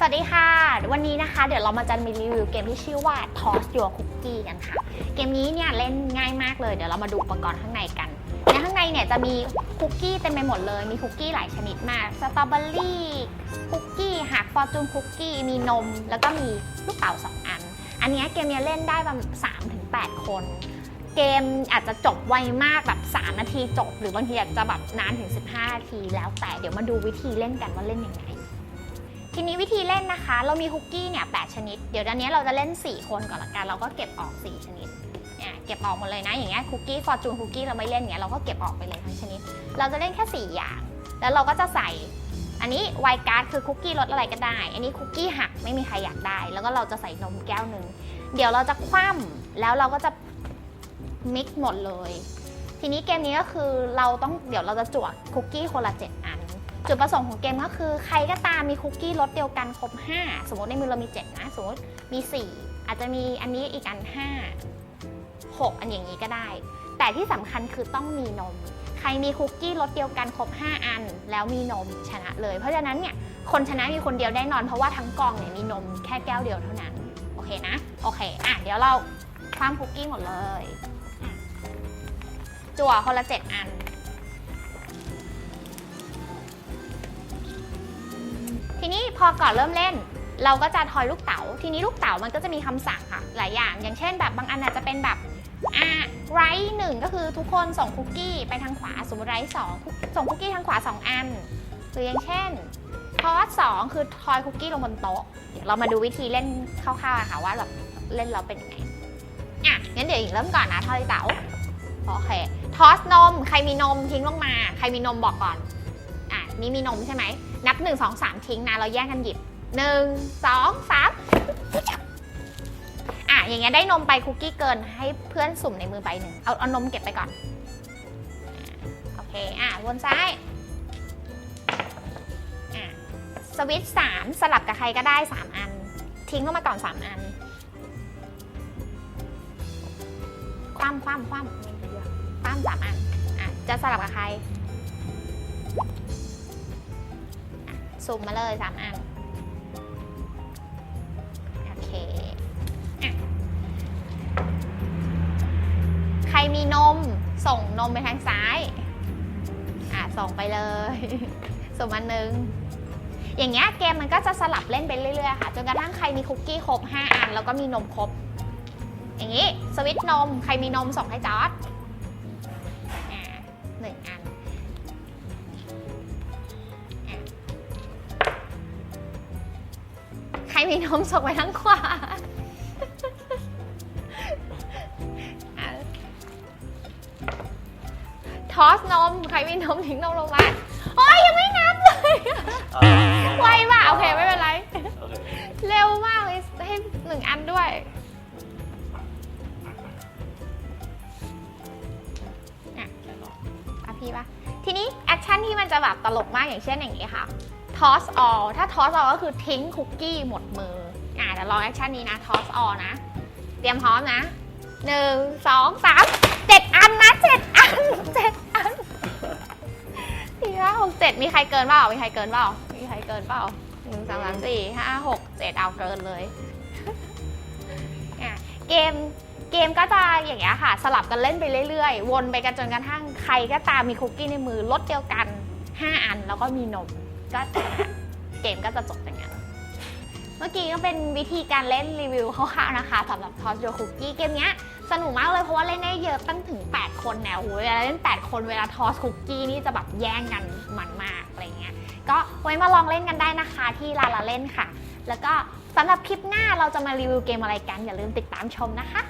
สวัสดีค่ะ วันนี้นะคะ เดี๋ยวเรามาจะมีรีวิวเกมที่ชื่อว่า Toss Your Cookie กันค่ะ เกมนี้เนี่ยเล่นง่ายมากเลย เดี๋ยวเรามาดูอุปกรณ์ข้างในกันในข้างในเนี่ยจะมีคุกกี้เต็มไปหมดเลย มีคุกกี้หลายชนิดมาก สตรอเบอรี่คุกกี้หักฟอร์จูนคุกกี้ มีนม แล้วก็มีลูกเต๋าสองอัน อันนี้เกมเนี้ยเล่นได้ประมาณ3ถึง8คน เกมอาจจะจบไวมากแบบ 3 นาทีจบ หรือบางทีอาจจะแบบนานถึง 15 นาทีแล้วแต่เดี๋ยวมาดูวิธีเล่นกันว่าเล่นยังไง ทีนี้วิธีเล่นนะคะ เรามีคุกกี้เนี่ยแชนิด เดี๋ยวตอนนี้เราจะเล่น 4 คนก่อนละกัน เราก็เก็บออก 4 ชนิดเนี่ยเก็บออกหมดเลยนะ อย่างเงี้ยคุกกี้ฟอร์จูนคุกกี้เราไม่เล่นเงี้ยเราก็เก็บออกไปเลยทั้งชนิด เราจะเล่นแค่ 4 อย่าง แล้วเราก็จะใส่ อันนี้ไวการ์ดคือคุกกี้รสอะไรก็ได้ อันนี้คุกกี้หักไม่มีใครอยากได้ แล้วก็เราจะใส่นมแก้วหนึ่ง เดี๋ยวเราจะคว่ำแล้วเราก็จะมิกซ์หมดเลย ทีนี้เกมนี้ก็คือเราต้องเดี๋ยวเราจะจวดคุกกี้คนละ7อัน จุดประสงค์ของเกมก็คือ ใครก็ตามมีคุกกี้รสเดียวกันครบ 5 สมมติในมือเรามี 7 นะ สมมติมี 4 อาจจะมีอันนี้อีกอัน 5 6 อันอย่างนี้ก็ได้ แต่ที่สำคัญคือต้องมีนม ใครมีคุกกี้รสเดียวกันครบ 5 อัน แล้วมีนมชนะเลย เพราะฉะนั้นเนี่ยคนชนะมีคนเดียวแน่นอน เพราะว่าทั้งกองเนี่ยมีนมแค่แก้วเดียวเท่านั้น โอเคนะ โอเค อะ เดี๋ยวเราคว่ำคุกกี้หมดเลย จั่วคนละ 7 อัน ทีนี้พอก่อนเริ่มเล่น เราก็จะทอยลูกเต๋า ทีนี้ลูกเต๋ามันก็จะมีคำสั่งค่ะ หลายอย่าง อย่างเช่น แบบบางอันอาจจะเป็นแบบอะไรหนึ่งก็คือทุกคนส่งคุกกี้ไปทางขวาสมมติไรสองส่งคุกกี้ทางขวา 2 อัน หรืออย่างเช่นทอสสองคือทอยคุกกี้ลงบนโต๊ะเดี๋ยวเรามาดูวิธีเล่นคร่าวๆค่ะว่าแบบเล่นเราเป็นยังไงอะงั้นเดี๋ยวอีกเริ่มก่อนนะทอยเต๋าโอเคทอสนม ใครมีนมทิ้งลงมา ใครมีนมบอกก่อน อะนี่มีนมใช่ไหม นับ 1 2 3 ทิ้งนะ เราแย่งกันหยิบ 1 2 3อะอย่างเงี้ยได้นมไปคุกกี้เกินให้เพื่อนสุ่มในมือใบหนึ่งเอาเอานมเก็บไปก่อน โอเค อะวนซ้ายอะสวิตช์สามสลับกับใครก็ได้ 3 อัน ทิ้งลงมาก่อน 3 อัน คว่ำคว่ำคว่ำคว่ำสามอันอะจะสลับกับใคร สุ่มมาเลยสามอัน โอเคใครมีนมส่งนมไปทางซ้าย อะ ส่งไปเลยสุ่มอันหนึ่งอย่างเงี้ยเกมมันก็จะสลับเล่นไปเรื่อยๆค่ะ จนกระทั่งใครมีคุกกี้ครบ 5 อัน แล้วก็มีนมครบ อย่างนี้ สวิตช์นม ใครมีนมส่งให้จอร์ด รมีนมส่งไปทั้งขวาทอสนม ใครมีนมทิ้งนมลงมาโอ้ยยังไม่นับเลยไวมากโอเค ไม่เป็นไร เร็วมากเลยให้หนึ่งอันด้วยอะอะพี่ปะทีนี้แอคชั่นที่มันจะแบบตลกมากอย่างเช่นอย่างนี้ค่ะ toss all ถ้า toss all ก็คือทิ้งคุกกี้หมดมือ อะเดี๋ยวลองแอคชั่นนี้นะ toss all นะ เตรียมพร้อมนะหนึ่งสองสามเจ็ดอันนะเจ็ดอันเจ็ดอันสี่ห้าหกเจ็ดมีใครเกินเปล่า มีใครเกินเปล่า มีใครเกินเปล่าหนึ่งสองสามสี่ห้าหกเจ็ดเอาเกินเลยอะเกมเกมก็จะอย่างเงี้ยค่ะ สลับกันเล่นไปเรื่อยๆ วนไปกันจนกระทั่งใครก็ตามมีคุกกี้ในมือรสเดียวกัน 5 อันแล้วก็มีนม ก็เกมก็จะจบอย่างนั้นเมื่อกี้ก็เป็นวิธีการเล่นรีวิวคร่าวๆนะคะสำหรับ Toss Your Cookie เกมเนี้ยสนุกมากเลยเพราะว่าเล่นได้เยอะตั้งถึง 8 คนแนวเวลาเล่น 8 คนเวลา Toss Cookie นี่จะแบบแย่งกันมันมากอะไรเงี้ยก็ไว้มาลองเล่นกันได้นะคะที่ลาลาเล่นค่ะ แล้วก็สำหรับคลิปหน้าเราจะมารีวิวเกมอะไรกัน อย่าลืมติดตามชมนะคะ